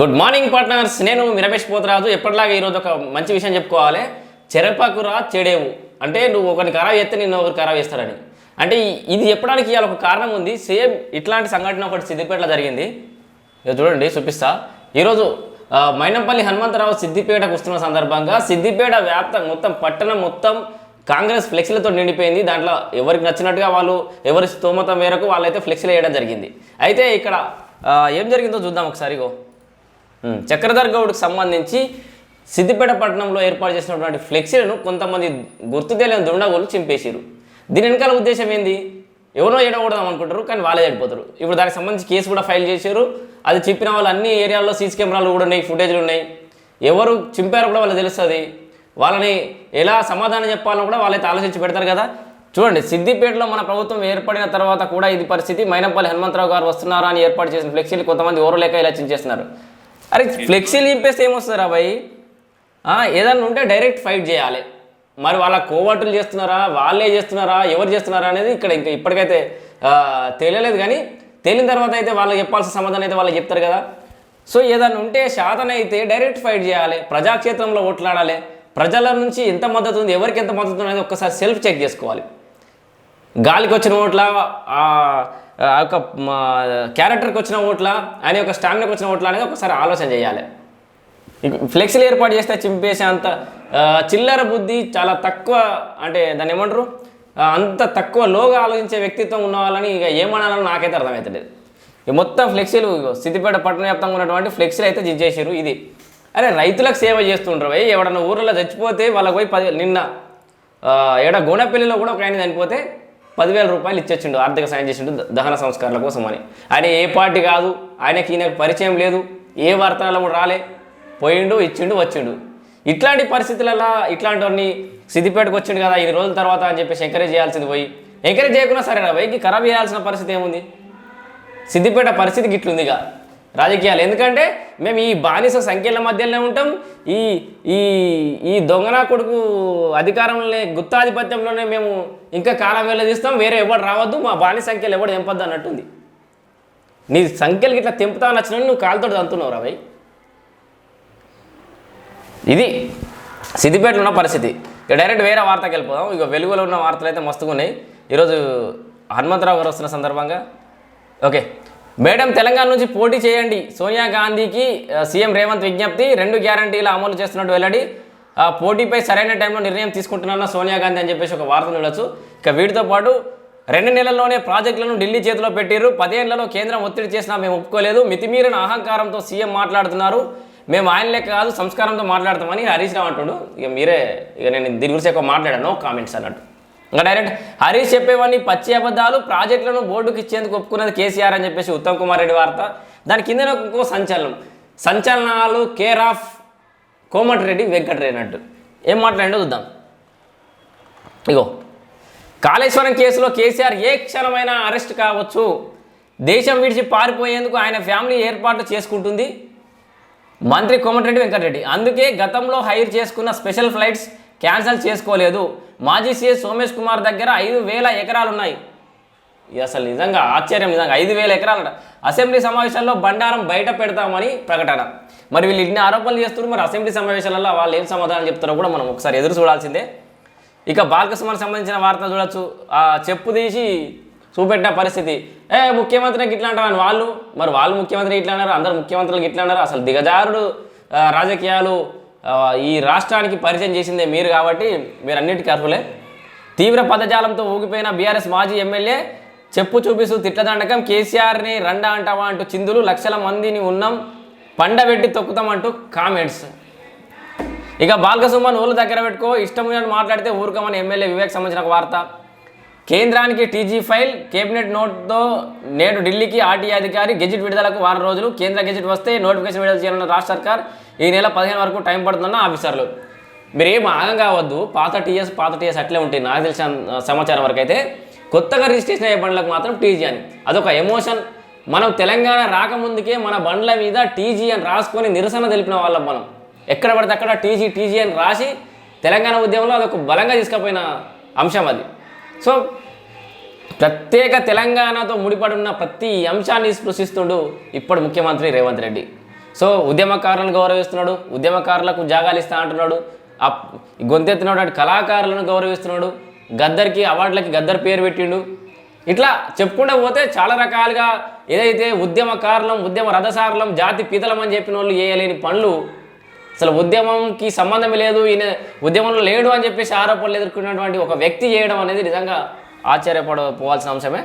Good morning partners నేను రమేష్ పోతరాజు. ఎప్పటిలాగా ఈరోజు ఒక మంచి విషయం చెప్పుకోవాలి. చెరపకురా చెడేవు. అంటే నువ్వు ఒకరిని ఖరాబ్ చేస్తే నిన్ను ఒకరు ఖరాబ్ చేస్తారని. అంటే ఇది చెప్పడానికి ఇవాళ ఒక కారణం ఉంది. సేమ్ ఇట్లాంటి సంఘటన ఒకటి సిద్దిపేటలో జరిగింది. చూడండి చూపిస్తా. ఈరోజు మైనంపల్లి హనుమంతరావు సిద్దిపేటకు వస్తున్న సందర్భంగా సిద్దిపేట వ్యాప్తం మొత్తం పట్టణం మొత్తం కాంగ్రెస్ ఫ్లెక్సీలతో నిండిపోయింది. దాంట్లో ఎవరికి నచ్చినట్టుగా వాళ్ళు ఎవరి స్తోమత మేరకు వాళ్ళైతే ఫ్లెక్సీలు వేయడం జరిగింది. అయితే ఇక్కడ ఏం జరిగిందో చూద్దాం ఒకసారిగో చక్రధర్ గౌడ్కి సంబంధించి సిద్దిపేట పట్టణంలో ఏర్పాటు చేసినటువంటి ఫ్లెక్సీలను కొంతమంది గుర్తు తెలియని దుండగోలు చింపేశారు దీని వెనకాల ఉద్దేశం ఏంది? ఎవరో ఏడకూడదాం అనుకుంటారు కానీ వాళ్ళే చనిపోతారు. ఇప్పుడు దానికి సంబంధించి కేసు కూడా ఫైల్ చేశారు అది చెప్పిన వాళ్ళు అన్ని ఏరియాల్లో సీసీ కెమెరాలు కూడా ఉన్నాయి ఫుటేజ్లు ఉన్నాయి. ఎవరు చింపారో కూడా వాళ్ళకి తెలుస్తుంది. వాళ్ళని ఎలా సమాధానం చెప్పాలో కూడా వాళ్ళైతే ఆలోచించి పెడతారు కదా. చూడండి సిద్దిపేటలో మన ప్రభుత్వం ఏర్పడిన తర్వాత కూడా ఇది పరిస్థితి. మైనపల్లి హనుమంతరావు గారు వస్తున్నారా అని ఏర్పాటు చేసిన ఫ్లెక్సీలు కొంతమంది ఓరలేక ఇలా చించేస్తున్నారు. అరే ఫ్లెక్సీలు నింపేస్తే ఏమొస్తారా భయ్? ఏదన్నా ఉంటే డైరెక్ట్ ఫైట్ చేయాలి. మరి వాళ్ళ కోవటులు చేస్తున్నారా? వాళ్ళే చేస్తున్నారా? ఎవరు చేస్తున్నారా అనేది ఇక్కడ ఇంకా ఇప్పటికైతే తెలియలేదు కానీ తేలిన తర్వాత అయితే వాళ్ళకి చెప్పాల్సిన సమాధానం అయితే వాళ్ళకి చెప్తారు కదా. సో ఏదన్నా ఉంటే శాతన అయితే డైరెక్ట్ ఫైట్ చేయాలి. ప్రజాక్షేత్రంలో ఓట్లాడాలి. ప్రజల నుంచి ఎంత మద్దతు ఉంది ఎవరికి ఎంత మద్దతు ఉంది అనేది ఒక్కసారి సెల్ఫ్ చెక్ చేసుకోవాలి. గాలికి వచ్చిన ఓట్ల ఆ యొక్క మా క్యారెక్టర్కి వచ్చిన ఓట్ల ఆయన యొక్క స్టామినాకి వచ్చిన ఓట్ల అనేది ఒకసారి ఆలోచన చేయాలి. ఫ్లెక్సీలు ఏర్పాటు చేస్తే చింపేసే అంత చిల్లర బుద్ధి చాలా తక్కువ అంటే దాన్ని ఏమంటారు? అంత తక్కువ లోగా ఆలోచించే వ్యక్తిత్వం ఉన్న వాళ్ళని ఇక ఏమనాలని నాకైతే అర్థమవుతలేదు ఇక మొత్తం ఫ్లెక్సీలు సిద్దిపేట పట్టణ వ్యాప్తంగా ఉన్నటువంటి ఫ్లెక్సీలు అయితే జిజ్జేసారు ఇది. అరే రైతులకు సేవ చేస్తుంటారు భయ్ ఎవడన్నా ఊర్లో చచ్చిపోతే వాళ్ళకి పోయి పది నిన్న ఏడ గోనపల్లిలో కూడా ఒక ఆయన చనిపోతే పదివేల రూపాయలు ఇచ్చేసిండు ఆర్థిక సాయం చేసిండు దహన సంస్కారాల కోసం అని ఆయన ఏ పార్టీ కాదు ఆయనకి ఈయనకు పరిచయం లేదు ఏ వార్తలలో కూడా రాలే పోయిండు ఇచ్చిండు వచ్చిండు. ఇట్లాంటి పరిస్థితులలో ఇట్లాంటివన్నీ సిద్దిపేటకు వచ్చిండు కదా ఇన్ని రోజుల తర్వాత అని చెప్పేసి ఎంకరేజ్ చేయాల్సింది పోయి. ఎంకరేజ్ చేయకుండా సరే రా బైకి ఖరాబ్ చేయాల్సిన పరిస్థితి ఏముంది? సిద్దిపేట పరిస్థితి గిట్లుందిగా. రాజకీయాలు. ఎందుకంటే మేము ఈ బానిస సంఖ్యల మధ్యలోనే ఉంటాం. ఈ ఈ ఈ దొంగనా కొడుకు అధికారంలో గుత్తాధిపత్యంలోనే మేము ఇంకా కాలం వెళ్ళదీస్తాం. వేరే ఎవడు రావద్దు. మా బానిస సంఖ్యలు ఎవడు ఎంపద్దు అన్నట్టుంది. నీ సంఖ్యలు ఇట్లా తెంపుతా నచ్చిన నువ్వు కాలుతో అంటున్నావు రావై ఇది సిద్దిపేటలో ఉన్న పరిస్థితి. ఇక డైరెక్ట్ వేరే వార్తకి వెళ్ళిపోదాం. ఇక వెలుగులో ఉన్న వార్తలు అయితే మస్తుగా ఉన్నాయి ఈరోజు హనుమంతరావు గారు వస్తున్న సందర్భంగా. ఓకే. మేడం తెలంగాణ నుంచి పోటీ చేయండి. సోనియా గాంధీకి సీఎం రేవంత్ విజ్ఞప్తి రెండు గ్యారంటీలు అమలు చేస్తున్నట్టు వెల్లడి. ఆ, పోటీపై సరైన టైంలో నిర్ణయం తీసుకుంటున్నా సోనియా గాంధీ అని చెప్పేసి ఒక వార్త చూడొచ్చు ఇక వీటితో పాటు రెండు నెలల్లోనే ప్రాజెక్టులను ఢిల్లీ చేతిలో పెట్టారు పదేళ్ళలో కేంద్రం ఒత్తిడి చేసినా మేము ఒప్పుకోలేదు. మితిమీరిన అహంకారంతో సీఎం మాట్లాడుతున్నారు. మేము ఆయన లెక్క కాదు సంస్కారంతో మాట్లాడతామని హరీష్ రావు అంటుడు. ఇక మీరే ఇక నేను దీని గురించి ఎక్కువ మాట్లాడాను. కామెంట్స్ అన్నట్టు. ఇంకా డైరెక్ట్ హరీష్ చెప్పేవన్నీ పచ్చి అబద్ధాలు ప్రాజెక్టులను బోర్డుకి ఇచ్చేందుకు ఒప్పుకున్నది కేసీఆర్ అని చెప్పేసి ఉత్తమ్ కుమార్ రెడ్డి వార్త. దాని కింద ఇంకో సంచలనం. సంచలనాలు కేర్ ఆఫ్ కోమటిరెడ్డి వెంకటరెడ్డి అన్నట్టు. ఏం మాట్లాడిండో చూద్దాం. ఇగో కాళేశ్వరం కేసులో కేసీఆర్ ఏ క్షణమైనా అరెస్ట్ కావచ్చు. దేశం విడిచి పారిపోయేందుకు ఆయన ఫ్యామిలీ ఏర్పాట్లు చేసుకుంటుంది. మంత్రి కోమటిరెడ్డి వెంకటరెడ్డి. అందుకే గతంలో హైర్ చేసుకున్న స్పెషల్ ఫ్లైట్స్ క్యాన్సిల్ చేసుకోలేదు. మాజీ సీఎస్ సోమేష్ కుమార్ దగ్గర ఐదు వేల ఎకరాలు ఉన్నాయి అసలు నిజంగా ఆశ్చర్యం నిజంగా. ఐదు వేల ఎకరాలట. అసెంబ్లీ సమావేశాల్లో బండారం బయట పెడతామని ప్రకటన. మరి వీళ్ళు ఇన్ని ఆరోపణలు చేస్తున్నారు. మరి అసెంబ్లీ సమావేశాలలో వాళ్ళు ఏం సమాధానం చెప్తారో కూడా మనం ఒకసారి ఎదురు చూడాల్సిందే. ఇక బాలకృష్ణకి సంబంధించిన వార్త చూడొచ్చు. ఆ చెప్పు తీసి చూపెట్టిన పరిస్థితి. ఏ ముఖ్యమంత్రికి ఇట్లా అంటారు అని వాళ్ళు. మరి వాళ్ళు ముఖ్యమంత్రి ఇట్లా అన్నారు. అందరు ముఖ్యమంత్రులకు ఇట్లా అన్నారు. అసలు దిగజారుడు రాజకీయాలు ఈ రాష్ట్రానికి పరిచయం చేసిందే మీరు కాబట్టి మీరు అన్నిటికీ అర్హులే. తీవ్ర పదజాలంతో ఊగిపోయిన బీఆర్ఎస్ మాజీ ఎమ్మెల్యే చెప్పు చూపిస్తూ తిట్లదండకం కేసీఆర్ని రండా అంటావా అంటూ చిందులు లక్షల మందిని ఉన్నాం పండబెట్టి తొక్కుతామంటూ కామెంట్స్. ఇక బాల్కసుమన్ ఊళ్ళ దగ్గర పెట్టుకో ఇష్టం మాట్లాడితే ఊరుకోమని ఎమ్మెల్యే వివేక్ సంబంధించిన ఒక వార్త. కేంద్రానికి టీజీ ఫైల్ కేబినెట్ నోట్తో నేడు ఢిల్లీకి ఆర్టీఐ అధికారి గెజిట్ విడుదలకు వారం రోజులు కేంద్ర గెజిట్ వస్తే నోటిఫికేషన్ విడుదల చేయాలన్న రాష్ట్ర సర్కార్ ఈ నెల పదిహేను వరకు టైం పడుతుందన్న ఆఫీసర్లు. మీరు ఏం ఆగం కావద్దు. పాత టీఎస్ పాత టీఎస్ అట్లే ఉంటాయి. నాకు తెలిసిన సమాచారం వరకు అయితే కొత్తగా రిజిస్ట్రేషన్ అయ్యే బండ్లకు మాత్రం టీజీ అని. అదొక ఎమోషన్. మనం తెలంగాణ రాకముందుకే మన బండ్ల మీద టీజీ అని రాసుకొని నిరసన తెలిపిన వాళ్ళం మనం. ఎక్కడ పడితే అక్కడ టీజీ టీజీ అని రాసి తెలంగాణ ఉద్యమంలో అదొక బలంగా తీసుకుపోయిన అంశం అది. సో ప్రత్యేక తెలంగాణతో ముడిపడి ఉన్న ప్రతి అంశాన్ని స్పృశిస్తుండు ఇప్పటి ముఖ్యమంత్రి రేవంత్ రెడ్డి. సో ఉద్యమకారులను గౌరవిస్తున్నాడు ఉద్యమకారులకు జాగాలు ఇస్తా అంటున్నాడు ఆ గొంతెత్తినటువంటి కళాకారులను గౌరవిస్తున్నాడు గద్దర్కి అవార్డులకి గద్దర్ పేరు పెట్టిండు. ఇట్లా చెప్పుకుంటూ పోతే చాలా రకాలుగా ఏదైతే ఉద్యమకారులం ఉద్యమ రథసారులం జాతి పీతలం అని చెప్పిన వాళ్ళు చేయలేని పనులు అసలు ఉద్యమంకి సంబంధం లేదు ఈయన ఉద్యమంలో లేడు అని చెప్పేసి ఆరోపణలు ఎదుర్కొన్నటువంటి ఒక వ్యక్తి చేయడం అనేది నిజంగా ఆశ్చర్యపడ పోవాల్సిన అంశమే.